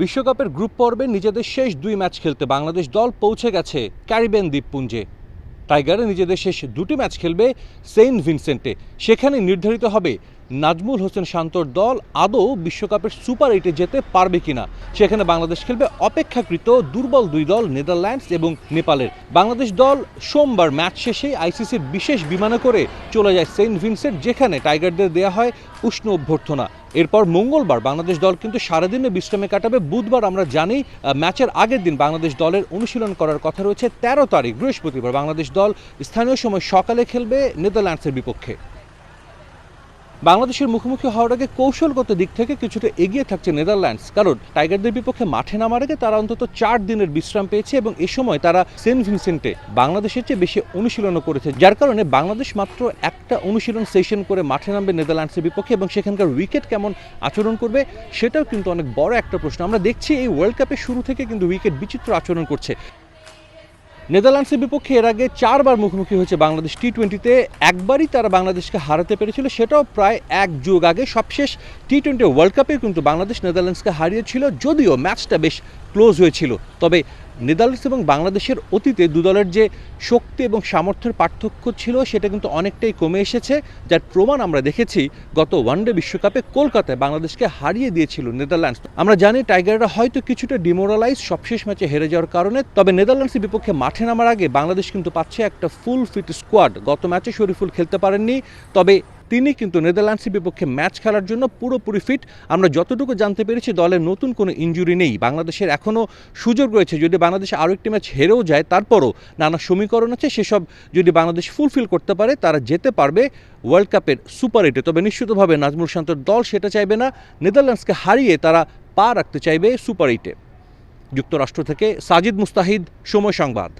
বিশ্বকাপের গ্রুপ পর্বে নিজেদের শেষ দুই ম্যাচ খেলতে বাংলাদেশ দল পৌঁছে গেছে ক্যারিবিয়ান দ্বীপপুঞ্জে। টাইগারে নিজেদের শেষ দুটি ম্যাচ খেলবে সেন্ট ভিনসেন্টে। সেখানে নির্ধারিত হবে নাজমুল হোসেন শান্তর দল আদৌ বিশ্বকাপের সুপার এইটে যেতে পারবে কিনা। সেখানে বাংলাদেশ খেলবে অপেক্ষাকৃত দুর্বল দুই দল নেদারল্যান্ডস এবং নেপালের। বাংলাদেশ দল সোমবার ম্যাচ শেষে আইসিসির বিশেষ বিমানে করে চলে যায় সেন্ট ভিনসেন্ট, যেখানে টাইগারদের দেয়া হয় উষ্ণ অভ্যর্থনা। এরপর মঙ্গলবার বাংলাদেশ দল কিন্তু সারাদিনে বিশ্রামে কাটাবে। বুধবার আমরা জানি ম্যাচের আগের দিন বাংলাদেশ দলের অনুশীলন করার কথা রয়েছে। তেরো তারিখ, বৃহস্পতিবার বাংলাদেশ দল স্থানীয় সময় সকালে খেলবে নেদারল্যান্ডসের বিপক্ষে। বাংলাদেশের মুখোমুখি হওয়ার আগে কৌশলগত দিক থেকে কিছুটা এগিয়ে থাকছে নেদারল্যান্ডস। কারণ টাইগারদের বিপক্ষে মাঠে নামার আগে তারা অন্তত চার দিনের বিশ্রাম পেয়েছে এবং এ সময় তারা সেন্ট ভিনসেন্টে বাংলাদেশের চেয়ে বেশি অনুশীলনও করেছে, যার কারণে বাংলাদেশ মাত্র একটা অনুশীলন সেশন করে মাঠে নামবে নেদারল্যান্ডসের বিপক্ষে এবং সেখানকার উইকেট কেমন আচরণ করবে সেটাও কিন্তু অনেক বড় একটা প্রশ্ন। আমরা দেখছি এই ওয়ার্ল্ড কাপের শুরু থেকে কিন্তু উইকেট বিচিত্র আচরণ করছে। নেদারল্যান্ডসের বিপক্ষে এর আগে চারবার মুখোমুখি হয়েছে বাংলাদেশ টি টোয়েন্টিতে একবারই তারা বাংলাদেশকে হারাতে পেরেছিল, সেটাও প্রায় এক যুগ আগে। সবশেষ টি টোয়েন্টি ওয়ার্ল্ড কাপে কিন্তু বাংলাদেশ নেদারল্যান্ডসকে হারিয়েছিল, যদিও ম্যাচটা বেশ ক্লোজ হয়েছিল। তবে নেদারল্যান্ডস এবং বাংলাদেশের অতীতে দু দলের যে শক্তি এবং সামর্থ্যের পার্থক্য ছিল, সেটা কিন্তু অনেকটাই কমে এসেছে। যার প্রমাণ আমরা দেখেছি, গত ওয়ানডে বিশ্বকাপে কলকাতায় বাংলাদেশকে হারিয়ে দিয়েছিল নেদারল্যান্ডস। আমরা জানি, টাইগাররা হয়তো কিছুটা ডিমোরালাইজ, সবশেষ ম্যাচে হেরে যাওয়ার কারণে, তবে নেদারল্যান্ডসের বিপক্ষে মাঠে নামার আগে বাংলাদেশ কিন্তু পাচ্ছে একটা ফুল ফিট স্কোয়াড। গত ম্যাচে শরীফুল খেলতে পারেননি, তবে তিনি কিন্তু নেদারল্যান্ডসের বিপক্ষে ম্যাচ খেলার জন্য পুরোপুরি ফিট। আমরা যতটুকু জানতে পেরেছি দলের নতুন কোনো ইনজুরি নেই। বাংলাদেশের এখনও সুযোগ রয়েছে, যদি বাংলাদেশ আরও একটি ম্যাচ হেরেও যায়, তারপরও নানা সমীকরণ আছে, সেসব যদি বাংলাদেশ ফুলফিল করতে পারে, তারা যেতে পারবে ওয়ার্ল্ড কাপের সুপার এইটে তবে নিশ্চিতভাবে নাজমুল শান্তর দল সেটা চাইবে না, নেদারল্যান্ডসকে হারিয়ে তারা পা রাখতে চাইবে সুপার এইটে যুক্তরাষ্ট্র থেকে সাজিদ মুস্তাহিদ, সময় সংবাদ।